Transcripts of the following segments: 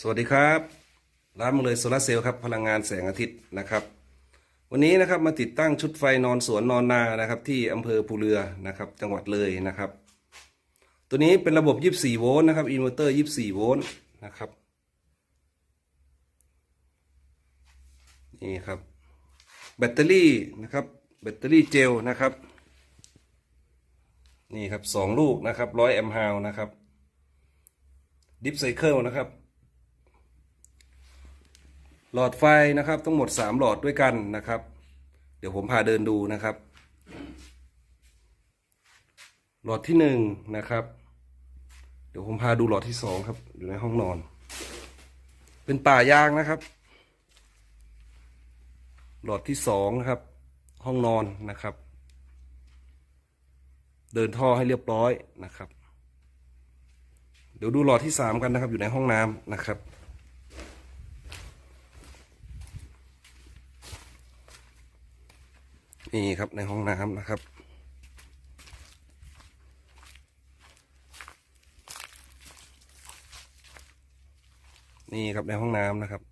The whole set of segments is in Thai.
สวัสดีครับ ร้านมังเลยโซลาเซลล์ครับพลังงานแสงอาทิตย์นะครับ วันนี้นะครับมาติดตั้งชุดไฟนอนสวนนอนนานะครับ ที่อำเภอภูเรือนะครับ จังหวัดเลยนะครับ ตัวนี้เป็นระบบ 24 โวลต์นะครับอินเวอร์เตอร์ 24 โวลต์นะครับนี่ครับ แบตเตอรี่นะครับ แบตเตอรี่เจลนะครับ นี่ครับสองลูกนะครับร้อยแอมป์ฮาวนะครับดิฟไซเคิลนะครับ หลอดไฟนะครับทั้งหมด 3 หลอดด้วยกันนะครับ เดี๋ยวผมพาเดินดูนะครับ หลอดที่1นะครับ เดี๋ยวผมพาดูหลอดที่ 2 ครับ อยู่ในห้องนอน เป็นป่ายางนะครับ หลอดที่2นะครับ ห้องนอนนะครับ เดินท่อให้เรียบร้อยนะครับ เดี๋ยวดูหลอดที่ 3 กันนะครับ อยู่ในห้องน้ำนะครับ นี่ครับในห้องน้ำนะครับ นี่ครับในห้องน้ำนะครับ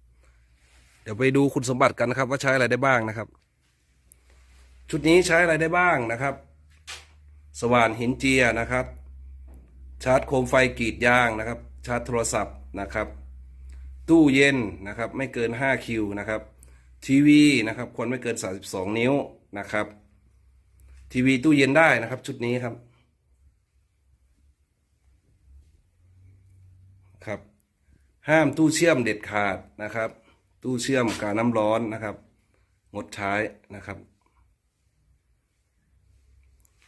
เดี๋ยวไปดูคุณสมบัติกันนะครับ ว่าใช้อะไรได้บ้างนะครับ ชุดนี้ใช้อะไรได้บ้างนะครับ สว่านหินเจียนะครับ ชาร์จโคมไฟกรีดยางนะครับ ชาร์จโทรศัพท์นะครับ ตู้เย็นนะครับ ไม่เกิน 5 คิวนะครับ ทีวีนะครับ ควรไม่เกิน 32 นิ้วนะครับ ทีวีตู้เย็นได้นะครับ ชุดนี้ครับครับ ห้ามตู้เชื่อมเด็ดขาดนะครับ ตู้เชื่อมกาน้ำร้อนนะครับ งดใช้นะครับ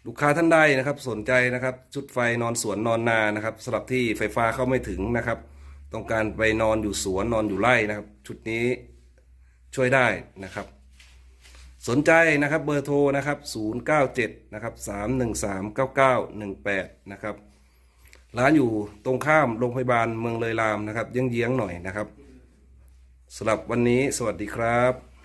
ลูกค้าท่านใดนะครับ สนใจนะครับ ชุดไฟนอนสวนนอนนานะครับสำหรับที่ไฟฟ้าเข้าไม่ถึงนะครับ ต้องการไปนอนอยู่สวนนอนอยู่ไร่นะครับ ชุดนี้ ช่วยได้นะครับ สนใจนะครับเบอร์โทรนะครับ 097 นะครับ 313 9918 นะครับ ร้านอยู่ตรงข้ามโรงพยาบาลเมืองเลยรามนะครับเยื้องๆหน่อยนะครับสำหรับวันนี้สวัสดีครับ